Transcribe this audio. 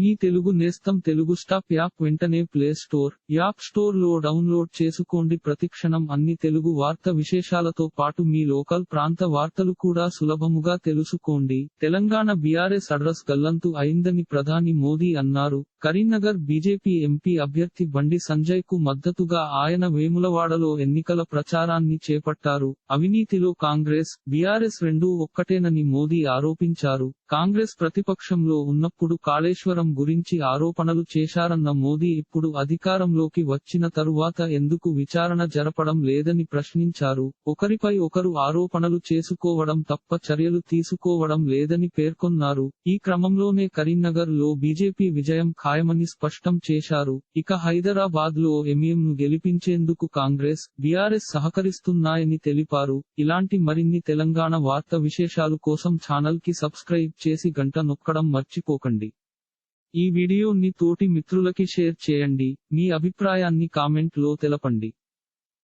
మీ తెలుగు నేస్తం Telugu stop app వెంటనే play store app స్టోర్లో డౌన్లోడ్ చేసుకోండి. ప్రతిక్షణం అన్ని తెలుగు వార్త విశేషాలతో పాటు మీ లోకల్ ప్రాంత వార్తలు కూడా సులభముగా తెలుసుకోండి. తెలంగాణ బీఆర్ఎస్ అడ్రస్ గల్లంతు అయిందని ప్రధాని మోదీ అన్నారు. కరీంనగర్ బీజేపీ ఎంపీ అభ్యర్థి బండి సంజయ్కు మద్దతుగా ఆయన వేములవాడలో ఎన్నికల ప్రచారాన్ని చేపట్టారు. అవినీతిలో కాంగ్రెస్ బీఆర్ఎస్ రెండూ ఒక్కటేనని మోదీ ఆరోపించారు. కాంగ్రెస్ ప్రతిపక్షంలో ఉన్నప్పుడు కాళేశ్వరం గురించి ఆరోపణలు చేశారన్న మోదీ ఇప్పుడు అధికారంలోకి వచ్చిన తరువాత ఎందుకు విచారణ జరపడం లేదని ప్రశ్నించారు. ఒకరిపై ఒకరు ఆరోపణలు చేసుకోవడం తప్ప చర్యలు తీసుకోవడం లేదని పేర్కొన్నారు. ఈ క్రమంలోనే కరీంనగర్లో బీజేపీ విజయం ఖాయమని స్పష్టం చేశారు. ఇక హైదరాబాద్లో ఎంఎం ను గెలిపించేందుకు కాంగ్రెస్ బీఆర్ఎస్ సహకరిస్తున్నాయని తెలిపారు. ఇలాంటి మరిన్ని తెలంగాణ వార్త విశేషాలు కోసం ఛానల్కి సబ్స్క్రైబ్ చేసి గంట నొక్కడం మర్చిపోకండి. ఈ వీడియోని తోటి మిత్రులకి షేర్ చేయండి. మీ అభిప్రాయాన్ని కామెంట్లో తెలపండి.